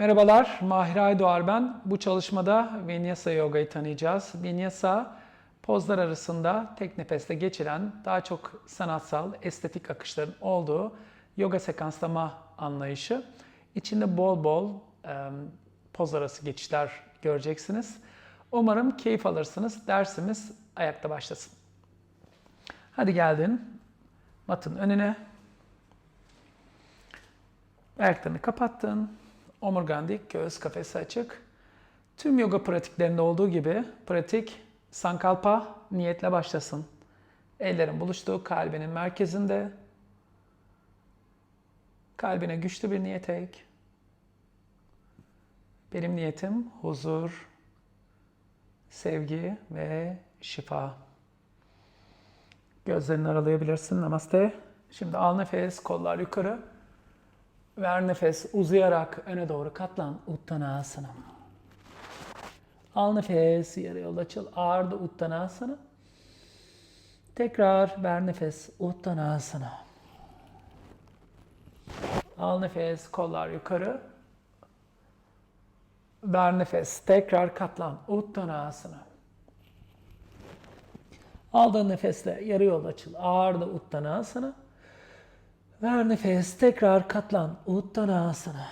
Merhabalar, Mahir Aydoğar ben. Bu çalışmada Vinyasa Yoga'yı tanıyacağız. Vinyasa, pozlar arasında tek nefeste geçiren, daha çok sanatsal, estetik akışların olduğu yoga sekanslama anlayışı. İçinde bol bol e, poz arası geçişler göreceksiniz. Umarım keyif alırsınız. Dersimiz ayakta başlasın. Hadi geldin. Matın önüne. Ayaklarını kapattın. Omurgan dik, göğüs kafesi açık. Tüm yoga pratiklerinde olduğu gibi pratik sankalpa niyetle başlasın. Ellerin buluştuğu kalbinin merkezinde. Kalbine güçlü bir niyet ek. Benim niyetim huzur, sevgi ve şifa. Gözlerini aralayabilirsin. Namaste. Şimdi al nefes, kollar yukarı. Ver nefes uzayarak öne doğru katlan. Uttanasana. Al nefes yarı yol açıl. Ağırda Uttanasana. Tekrar ver nefes Uttanasana. Al nefes kollar yukarı. Ver nefes tekrar katlan. Uttanasana. Aldığın nefesle yarı yol açıl. Ağırda Uttanasana. Ver nefes, tekrar katlan. Uttanasana.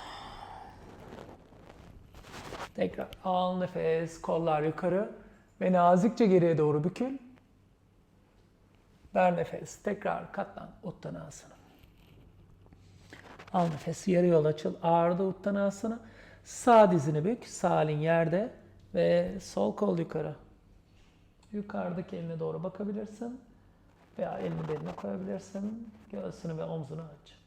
Tekrar al nefes, kollar yukarı ve nazikçe geriye doğru bükül. Ver nefes, tekrar katlan. Uttanasana. Al nefes, yarı yol açıl. Ağırda Uttanasana. Sağ dizini bük, sağ elin yerde ve sol kol yukarı. Yukarıdaki eline doğru bakabilirsin. Veya elini beline koyabilirsin. Göğsünü ve omzunu aç.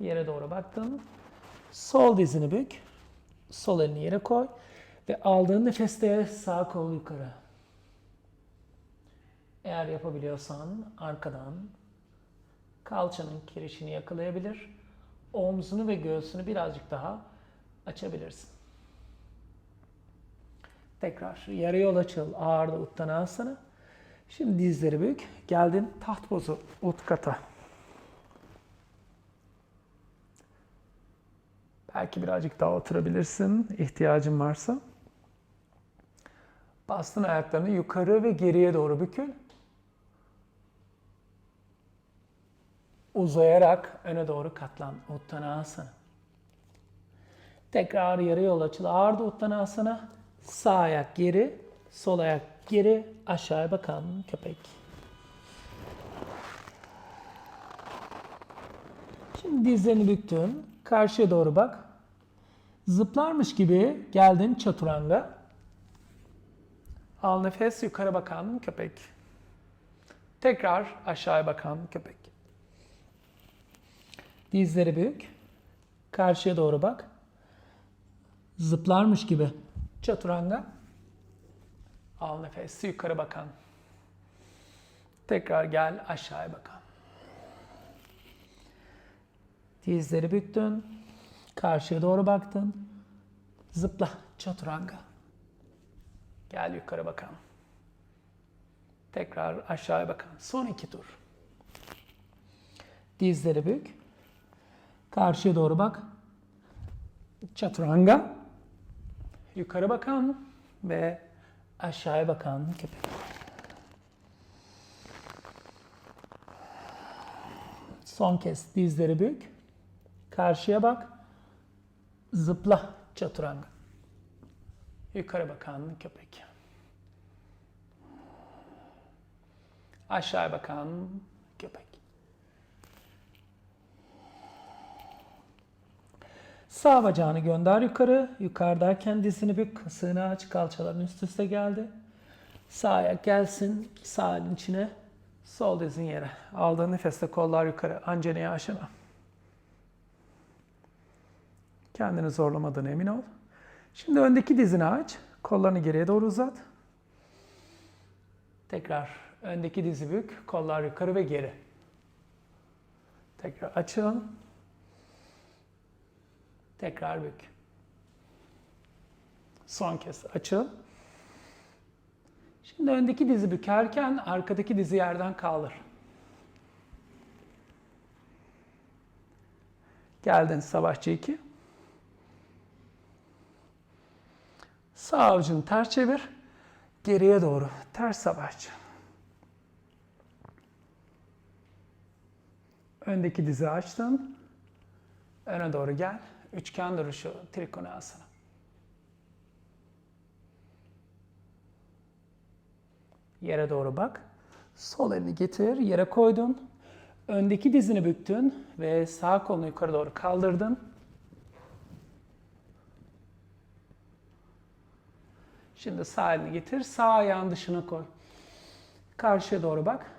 Yere doğru baktın. Sol dizini bük. Sol elini yere koy. Ve aldığın nefeste sağ kol yukarı. Eğer yapabiliyorsan arkadan kalçanın kirişini yakalayabilir. Omzunu ve göğsünü birazcık daha açabilirsin. Tekrar yarı yol açıl. Ağırda Uttanasana. Şimdi dizleri bük. Geldin taht pozu Utkata. Belki birazcık daha oturabilirsin ihtiyacın varsa. Bastın ayaklarını yukarı ve geriye doğru bükül. Uzayarak öne doğru katlan. Uttanasana. Tekrar yarı yol açıl. Ağırda Uttanasana. Sağ ayak geri, sol ayak geri, aşağıya bakan köpek. Şimdi dizlerini büktün. Karşıya doğru bak. Zıplarmış gibi geldin çaturanga. Al nefes yukarı bakan köpek. Tekrar aşağıya bakan köpek. Dizleri bük. Karşıya doğru bak. Zıplarmış gibi. Çaturanga. Al nefes yukarı bakan. Tekrar gel aşağıya bakan. Dizleri büktün. Karşıya doğru baktın. Zıpla çaturanga. Gel yukarı bakan. Tekrar aşağıya bakan. Son iki tur. Dizleri bük. Karşıya doğru bak. Çaturanga. Yukarı bakan ve aşağıya bakan köpek. Son kez dizleri bük. Karşıya bak. Zıpla çaturanga. Yukarı bakan köpek. Aşağıya bakan köpek. Sağ bacağını gönder yukarı. Yukarıdayken dizini bük. Kasığını aç. Kalçaların üst üste geldi. Sağ ayak gelsin. Sağ elin içine. Sol dizin yere. Aldığın nefeste kollar yukarı. Anjaneye aşına. Kendini zorlamadığına emin ol. Şimdi öndeki dizini aç. Kollarını geriye doğru uzat. Tekrar öndeki dizi bük. Kollar yukarı ve geri. Tekrar açıl. Tekrar bük. Son kez açıl. Şimdi öndeki dizi bükerken arkadaki dizi yerden kaldır. Geldin savaşçı 2. Sağ avucunu ters çevir. Geriye doğru. Ters savaşçı. Öndeki dizi açtın. Öne doğru gel. Üçgen duruşu trikonasana. Yere doğru bak. Sol elini getir, yere koydun. Öndeki dizini büktün ve sağ kolunu yukarı doğru kaldırdın. Şimdi sağ elini getir, sağ ayağın dışına koy. Karşıya doğru bak.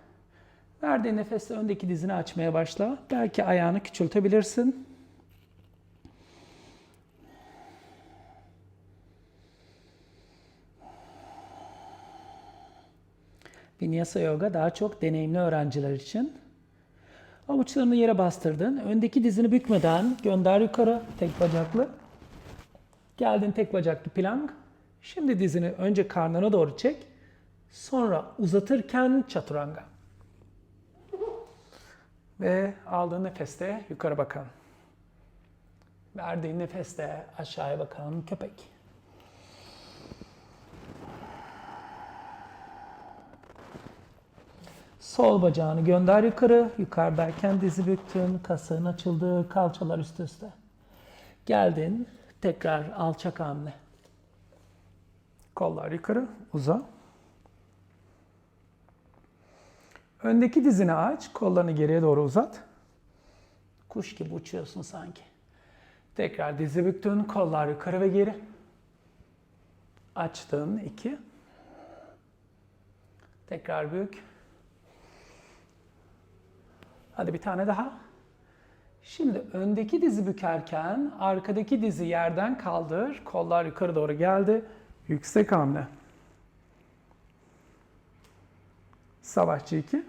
Verdiğin nefesle öndeki dizini açmaya başla. Belki ayağını küçültebilirsin. Vinyasa Yoga daha çok deneyimli öğrenciler için. Avuçlarını yere bastırdın. Öndeki dizini bükmeden gönder yukarı tek bacaklı. Geldin tek bacaklı plank. Şimdi dizini önce karnına doğru çek. Sonra uzatırken chaturanga. Ve aldığın nefeste yukarı bakan. Verdiğin nefeste aşağıya bakan köpek. Sol bacağını gönder yukarı. Yukarıdayken dizi büktün, kasığın açıldı, kalçalar üst üste. Geldin, tekrar alçak hamle. Kollar yukarı, uza. Öndeki dizini aç, kollarını geriye doğru uzat. Kuş gibi uçuyorsun sanki. Tekrar dizi büktün, kollar yukarı ve geri. Açtın, iki. Tekrar bük. Hadi bir tane daha. Şimdi öndeki dizi bükerken arkadaki dizi yerden kaldır. Kollar yukarı doğru geldi. Yüksek hamle. Savaşçı 2.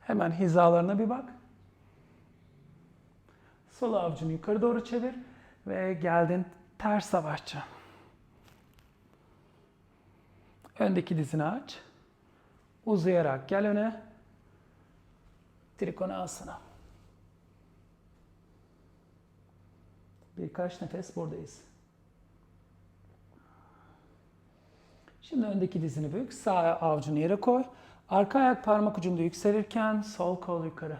Hemen hizalarına bir bak. Sol avucunu yukarı doğru çevir ve geldin ters savaşçı. Öndeki dizini aç. Uzayarak gel öne. Trikonasana. Birkaç nefes buradayız. Şimdi öndeki dizini bük. Sağ avucunu yere koy. Arka ayak parmak ucunda yükselirken sol kol yukarı.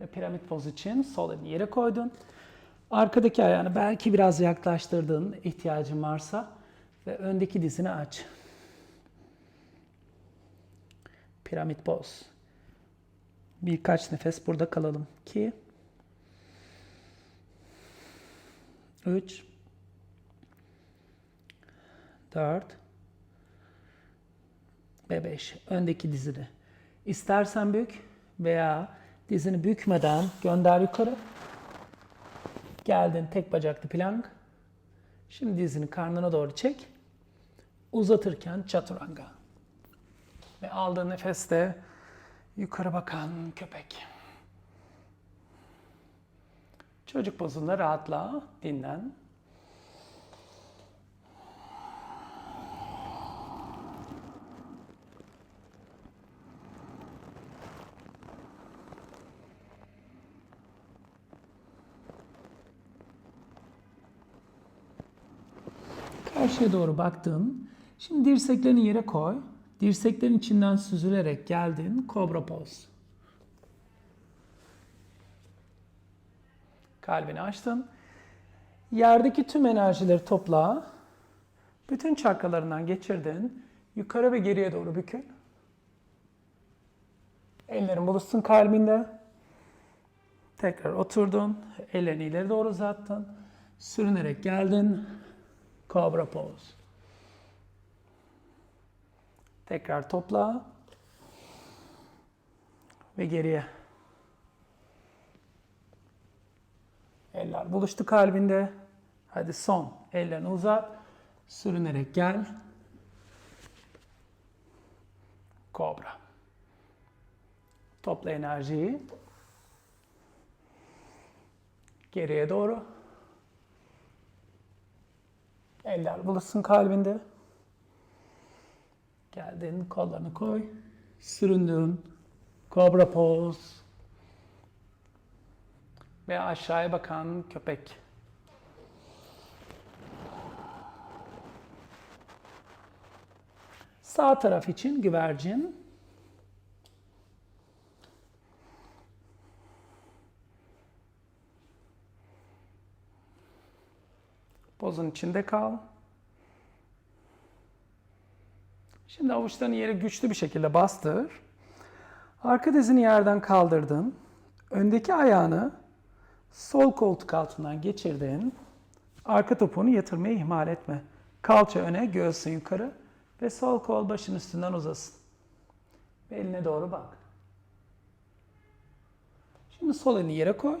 Ve piramit poz için sol elini yere koydun. Arkadaki ayağını belki biraz yaklaştırdığın ihtiyacın varsa ve öndeki dizini aç. Piramit poz. Birkaç nefes burada kalalım. 2 3 4 ve 5. Öndeki dizini. İstersen bük veya dizini bükmeden gönder yukarı. Geldin tek bacaklı plank. Şimdi dizini karnına doğru çek. Uzatırken chaturanga. Ve aldığın nefeste yukarı bakan köpek. Çocuk pozunda rahatla, dinlen. Karşıya doğru baktın. Şimdi dirseklerini yere koy. Dirseklerin içinden süzülerek geldin. Kobra poz. Kalbini açtın. Yerdeki tüm enerjileri topla. Bütün çakralarından geçirdin. Yukarı ve geriye doğru bükün. Ellerin buluşsun kalbinde. Tekrar oturdun. Ellerini ileri doğru uzattın. Sürünerek geldin. Cobra pose. Tekrar topla. Ve geriye. Eller buluştu kalbinde. Hadi son. Ellerini uzat. Sürünerek gel. Kobra. Topla enerjiyi. Geriye doğru. Eller buluşsun kalbinde. Geldin, kollarını koy. Süründün. Kobra poz. Ve aşağıya bakan köpek. Sağ taraf için güvercin. Pozun içinde kal. Şimdi avuçlarını yere güçlü bir şekilde bastır. Arka dizini yerden kaldırdın. Öndeki ayağını sol koltuk altından geçirdin. Arka topuğunu yatırmayı ihmal etme. Kalça öne, göğsün yukarı ve sol kol başın üstünden uzasın. Ve eline doğru bak. Şimdi sol elini yere koy.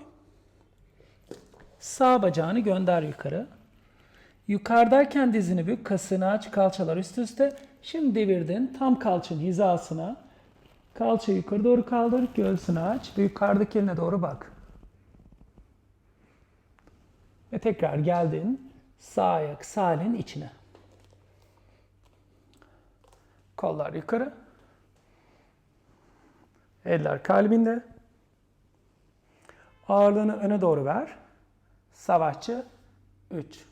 Sağ bacağını gönder yukarı. Yukarıdayken dizini bük, kasını aç, kalçalar üst üste. Şimdi devirdin tam kalçın hizasına. Kalça yukarı doğru kaldır, göğsünü aç ve yukarıdaki eline doğru bak. Ve tekrar geldin sağ ayak sağ elin içine. Kollar yukarı. Eller kalbinde. Ağırlığını öne doğru ver. Savaşçı 3.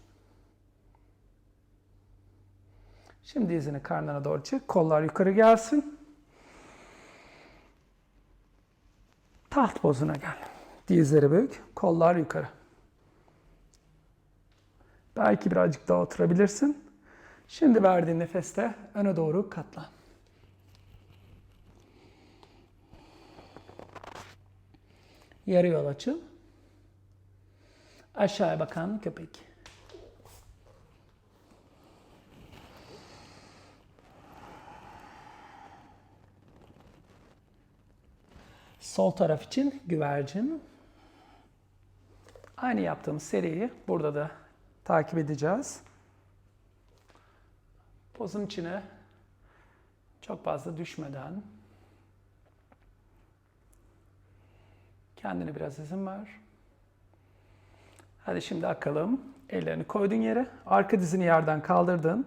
Şimdi dizini karnına doğru çek. Kollar yukarı gelsin. Taht pozuna gel. Dizleri bük. Kollar yukarı. Belki birazcık daha oturabilirsin. Şimdi verdiğin nefeste öne doğru katlan. Yarı yol açıl. Aşağıya bakan köpek. Sol taraf için güvercin. Aynı yaptığımız seriyi burada da takip edeceğiz. Pozun içine çok fazla düşmeden kendine biraz izin ver. Hadi şimdi akalım. Ellerini koydun yere. Arka dizini yerden kaldırdın.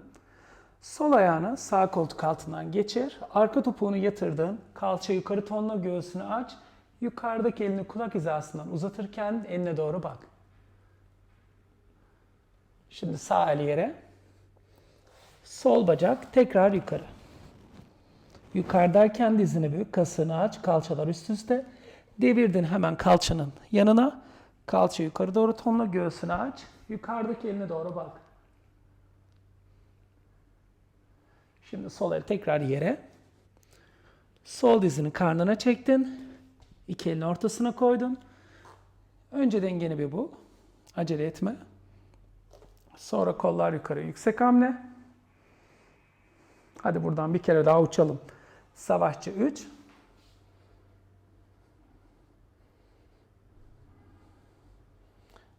Sol ayağını sağ koltuk altından geçir. Arka topuğunu yatırdın. Kalça yukarı tonla göğsünü aç. Yukarıdaki elini kulak hizasından uzatırken eline doğru bak. Şimdi sağ el yere. Sol bacak tekrar yukarı. Yukarıdayken dizini büyük, kasını aç, kalçalar üst üste. Devirdin hemen kalçanın yanına. Kalça yukarı doğru tonla göğsünü aç. Yukarıdaki eline doğru bak. Şimdi sol el tekrar yere. Sol dizini karnına çektin. İki elini ortasına koydun. Önce dengeni bir bul. Acele etme. Sonra kollar yukarı yüksek hamle. Hadi buradan bir kere daha uçalım. Savaşçı 3.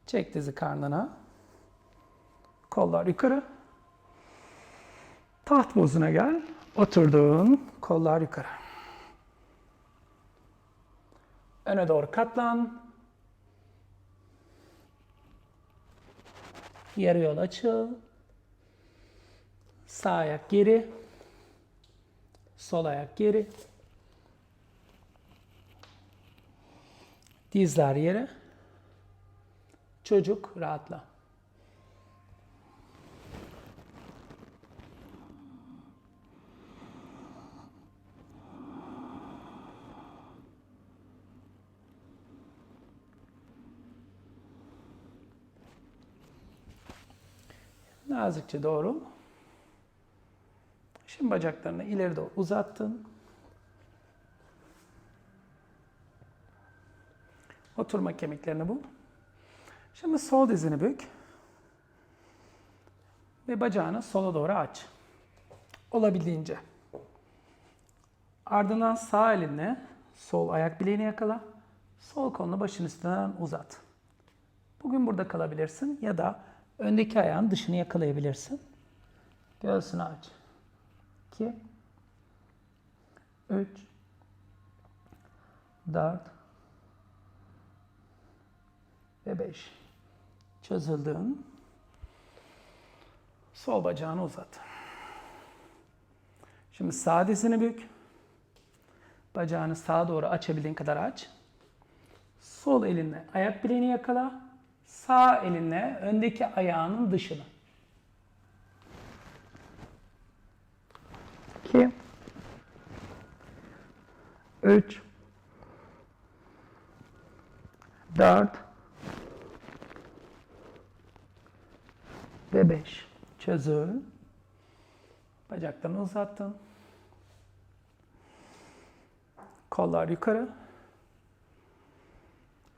Çek dizi karnına. Kollar yukarı. Taht bozuna gel. Oturdun. Kollar yukarı. Öne doğru katlan. Yarı yol açıl. Sağ ayak geri. Sol ayak geri. Dizler yere. Çocuk rahatla. Nazikçe doğru. Şimdi bacaklarını ileri doğru uzattın. Oturma kemiklerini bul. Şimdi sol dizini bük. Ve bacağını sola doğru aç. Olabildiğince. Ardından sağ elinle sol ayak bileğini yakala. Sol kolunu başın üstünden uzat. Bugün burada kalabilirsin ya da öndeki ayağın dışını yakalayabilirsin. Göğsünü aç. 2 3 4 ve 5. Çözüldün. Sol bacağını uzat. Şimdi sağ dizini bük. Bacağını sağa doğru açabildiğin kadar aç. Sol elinle ayak bileğini yakala. Sağ elinle öndeki ayağının dışını. 2 3 4 ve 5. Çözül. Bacaklarını uzattın. Kollar yukarı.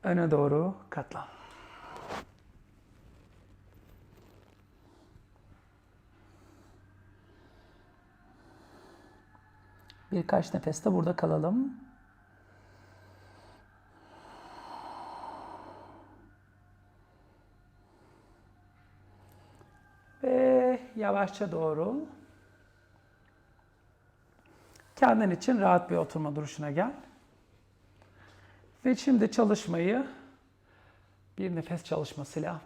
Öne doğru katlan. Birkaç nefes de burada kalalım. Ve yavaşça doğru. Kendin için rahat bir oturma duruşuna gel. Ve şimdi çalışmayı bir nefes çalışmasıyla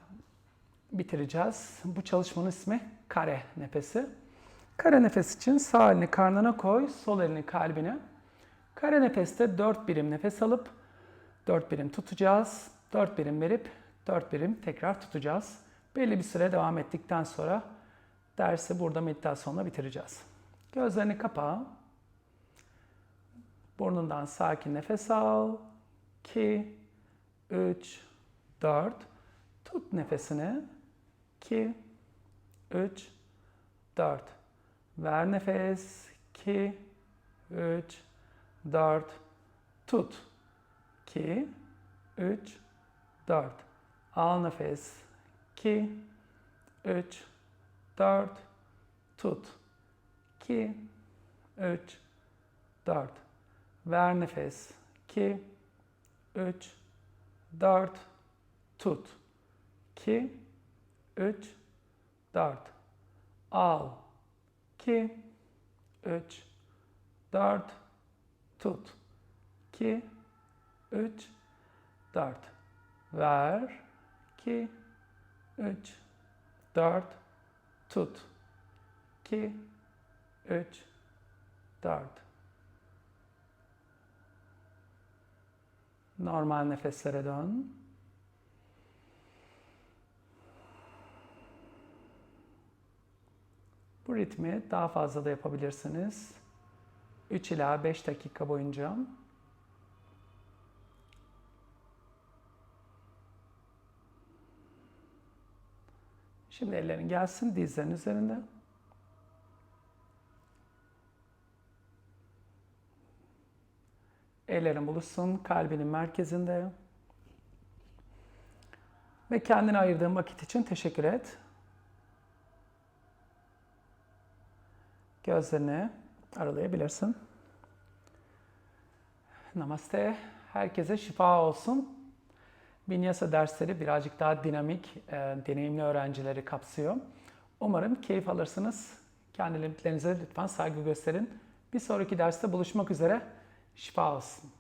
bitireceğiz. Bu çalışmanın ismi kare nefesi. Kare nefes için sağ elini karnına koy, sol elini kalbine. Kare nefeste 4 birim nefes alıp 4 birim tutacağız. 4 birim verip 4 birim tekrar tutacağız. Belli bir süre devam ettikten sonra dersi burada meditasyonla bitireceğiz. Gözlerini kapa. Burnundan sakin nefes al. 2, 3, 4. Tut nefesini. 2, 3, 4. Ver nefes. 2, 3, 4. Tut. 2, 3, 4. Al nefes. 2, 3, 4. Tut. 2, 3, 4. Ver nefes. 2, 3, 4. Tut. 2, 3, 4. Al. 2, 3, 4. Tut. 2, 3, 4. Ver. 2, 3, 4. Tut. 2, 3, 4. Normal nefeslere dön. Bu ritmi daha fazla da yapabilirsiniz. 3 ila 5 dakika boyunca. Şimdi ellerin gelsin dizlerin üzerinde. Ellerin buluşsun kalbinin merkezinde. Ve kendine ayırdığın vakit için teşekkür et. Gözlerini aralayabilirsin. Namaste. Herkese şifa olsun. Vinyasa dersleri birazcık daha dinamik, e, deneyimli öğrencileri kapsıyor. Umarım keyif alırsınız. Kendilerinize lütfen saygı gösterin. Bir sonraki derste buluşmak üzere. Şifa olsun.